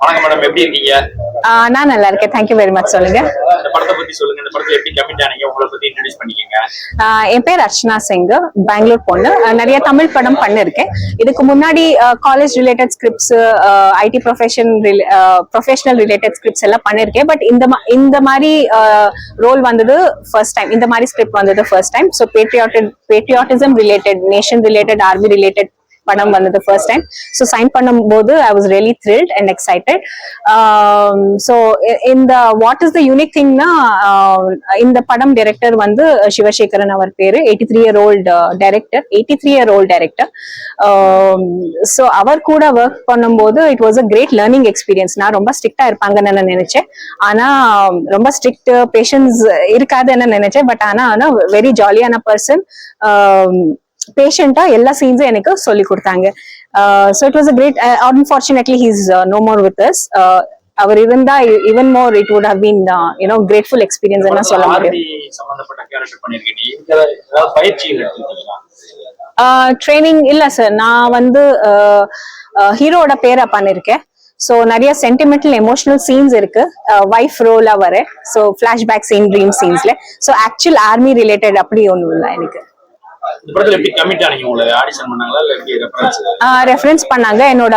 வணக்கம் மேடம் எப்படி இருக்கீங்க? நான் நல்லா இருக்கேன். தேங்க்யூ வெரி மச் சொல்லுங்க. இந்த படத்தை பத்தி சொல்லுங்க. இந்த படத்துல எப்படி கமிட் ஆனீங்க? உங்களை பத்தி இன்ட்ரடியூஸ் பண்ணிக்கங்க. ஆஹ் என் பேர் அர்ச்சனா சிங் பெங்களூர் பொண்ணு. நிறைய தமிழ் படம் பண்ணிருக்கேன். இதுக்கு முன்னாடி college related scripts IT profession professional related scripts எல்லாம் பண்ணிருக்கேன். பட் இந்த இந்த மாதிரி ரோல் வந்தது ஃபர்ஸ்ட் டைம் இந்த மாதிரி ஸ்கிரிப்ட் வந்தது first time so patriotic patriotism related nation related army related படம் வந்தது ஃபர்ஸ்ட் டைம் ஸோ சைன் பண்ணும்போது I was really thrilled and excited so இந்த வாட் இஸ் த யூனிக் திங்னா இந்த படம் டைரக்டர் வந்து சிவசேகரன் அவர் பேரு. Eighty three year old director eighty three year old director so அவர் கூட ஒர்க் பண்ணும்போது it was a great learning experience நான் ரொம்ப ஸ்ட்ரிக்டா இருப்பாங்கன்னு நான் நினைச்சேன். ஆனா ரொம்ப ஸ்ட்ரிக்ட் பேஷன்ஸ் இருக்காதுன்னு நினைச்சேன். பட் ஆனா ஆனா வெரி ஜாலியான பர்சன் பேஷண்டா எல்லா சீன்ஸும் எனக்கு சொல்லி கொடுத்தாங்க. So it was a great unfortunately he's no more with us அவர் இருந்தா even more it would have been you know grateful experience என்ன சொல்ல முடியும். ட்ரைனிங் இல்ல சார் நான் வந்து ஹீரோட பேரை பண்ணிருக்கேன். ஸோ நிறைய சென்டிமெண்டல் எமோஷனல் சீன்ஸ் இருக்கு. ஒய்ஃப் ரோலா வரேன். ஸோ ஃபிளாஷ்பேக் சீன் ட்ரீம் சீன்ஸ்ல ஸோ ஆக்சுவல் ஆர்மி ரிலேட்டட் அப்படி ஒன்றும் இல்லை எனக்கு. ரெஃபரன்ஸ் பண்ணாங்க. என்னோட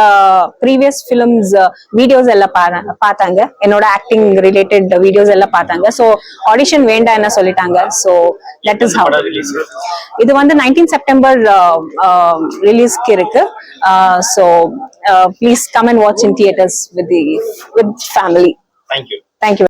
ப்ரீவியஸ் ஃபிலிம்ஸ் வீடியோஸ் எல்லாம் பாரு- பார்த்தாங்க. என்னோட ஆக்டிங் ரிலேட்டட் வீடியோஸ் எல்லாம் பார்த்தாங்க. ஸோ ஆடிஷன் வேண்டாம் என்ன சொல்லிட்டாங்க. ஸோ தட் இஸ் ஹவு இது வந்து நைன்டீன் செப்டம்பர் ரிலீஸ்க்கு இருக்கு. So please come and watch in theatres with with family thank you thank you